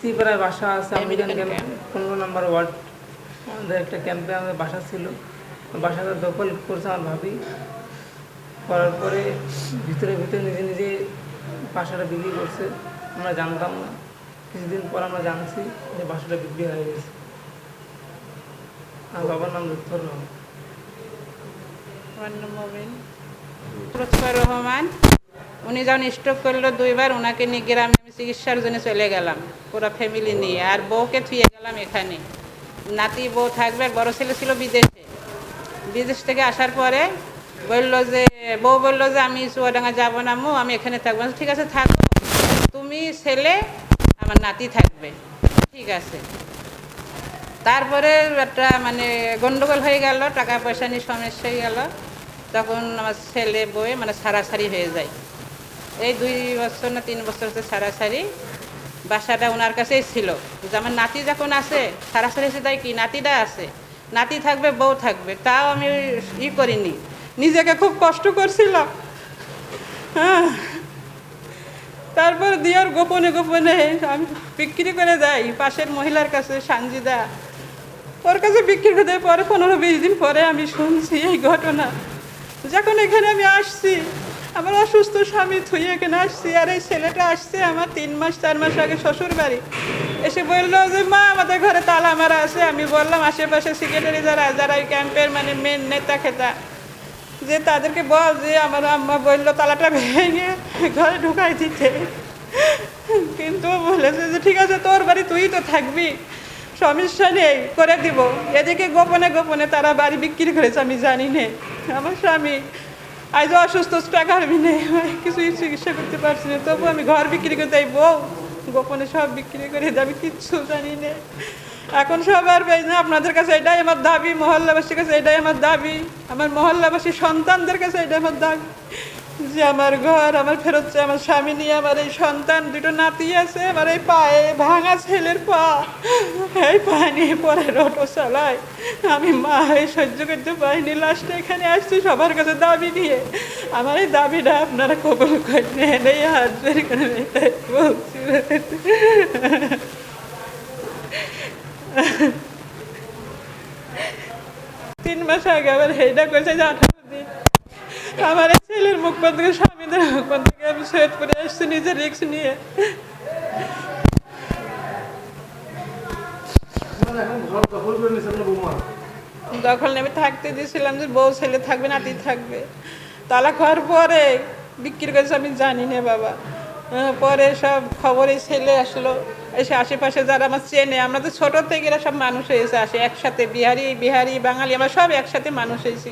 শ্রীপাড়ায় বাসা আছে American camp পনেরো নম্বর ওয়ার্ড। আমাদের একটা ক্যাম্পে আমাদের বাসা ছিল। বাসাটা দখল করছে আমার ভাবি। করার পরে ভিতরে ভিতরে নিজে নিজে বাসাটা বিক্রি করছে। আমরা জানতাম না। কিছুদিন পর আমরা জানছি যে বাসাটা বিক্রি হয়ে গেছে। আমার বাবার নাম লুৎফর রহমান। রহমান। উনি যখন স্ট্রোক করল দুইবার ওনাকে নিয়ে গ্রামে আমি চিকিৎসার জন্য চলে গেলাম, পুরো ফ্যামিলি নিয়ে। আর বউকে থুয়ে গেলাম এখানে। নাতি বউ থাকবে, বড় ছেলে ছিল বিদেশে। বিদেশ থেকে আসার পরে বলল যে, বউ বলল যে, আমি চুয়াডাঙ্গা যাব না মু, আমি এখানে থাকব ঠিক আছে, থাকো। তুমি ছেলে, আমার নাতি থাকবে। ঠিক আছে। তারপরে একটা মানে গন্ডগোল হয়ে গেল টাকা পয়সা নিয়ে সমস্যা হয়ে গেল। তখন আমার ছেলে বয়ে মানে সারাসারি হয়ে যায়। এই দুই বছর না তিন বছর হচ্ছে সারাসারি। বাসাটা ওনার কাছেই ছিল। যে আমার নাতি যখন আছে, সারাসারি হচ্ছে তাই কি? নাতিটা আছে। নাতি থাকবে, বউ থাকবে। তাও আমি ই করিনি। নিজেকে খুব কষ্ট করছিলাম। হ্যাঁ। তারপর দিয়ার গোপনে গোপনে আমি বিক্রি করে যাই। পাশের মহিলার কাছে, সানজিদা। ওর কাছে বিক্রি করে দেয়। পরে পনেরো, বিশ দিন পরে আমি শুনছি এই ঘটনা। যখন এখানে আমি আসছি, আমার অসুস্থ স্বামী থুয়ে এখানে আসছি আর এই ছেলেটা আসছে আমার তিন মাস, চার মাস আগে শ্বশুর বাড়ি। এসে বলল যে, মা, আমাদের ঘরে তালা মারা আছে। আমি বললাম, আশেপাশে সেক্রেটারি যারা যারা এই ক্যাম্পের মানে মেন নেতা খেতা যে তাদেরকে বল যে আমার আম্মা বলল তালাটা ভেঙে ঘরে ঢুকাই দিতে। কিন্তু বলেছে যে, ঠিক আছে, তোর বাড়ি তুই তো থাকবি। সমস্যা নেই করে দিব। এদিকে গোপনে গোপনে তারা বাড়ি বিক্রি করেছে, আমি জানি নে। আমার স্বামী আজ অসুস্থ টাকা আমি নেই কিছুই চিকিৎসা করতে পারছি না। তবু আমি ঘর বিক্রি করে এই বউ, গোপনে সব বিক্রি করে আমি কিচ্ছু জানি না। এখন সবার যে আপনাদের কাছে এটাই আমার দাবি, মহল্লাবাসীর কাছে এটাই আমার দাবি। আমার মহল্লাবাসী সন্তানদের কাছে এটাই আমার দাবি। যে আমার ঘর, আমার ফেরত চাই, আমার স্বামী নিয়ে, আমার এই সন্তান, দুটো নাতি আছে, আমার এই পায়ে ভাঙা ছেলের পা। এই পা নিয়ে পরে রোটো চালায়। আমি মা হয়ে সহ্য করতে পারিনি লাস্টে এখানে আসছি, সবার কাছে দাবি নিয়ে। আমার এই দাবিটা আপনারা কবল করে নেন এই হাত ধরে করে বলছি। তিন মাস আগে আবার হেডা করেছে যে আমার ছেলের মুখ বন্ধ থেকে স্বামীদের মুখ বন্ধ থেকে আমি সৈয়দপুরে আসছি নিজের রিক্স নিয়ে। দখল নেমে থাকতে দিয়েছিলাম যে বউ ছেলে থাকবে, নাতি থাকবে তালা খাওয়ার পরে বিক্রি করেছে, আমি জানি না বাবা। পরে সব খবরে ছেলে আসলো, এসে আশেপাশে যারা আমার চেনে, আমরা তো ছোট থেকে এরা সব মানুষ হয়েছে, আসে একসাথে বিহারি বিহারি, বাঙালি, আমরা সব একসাথে মানুষ হয়েছি।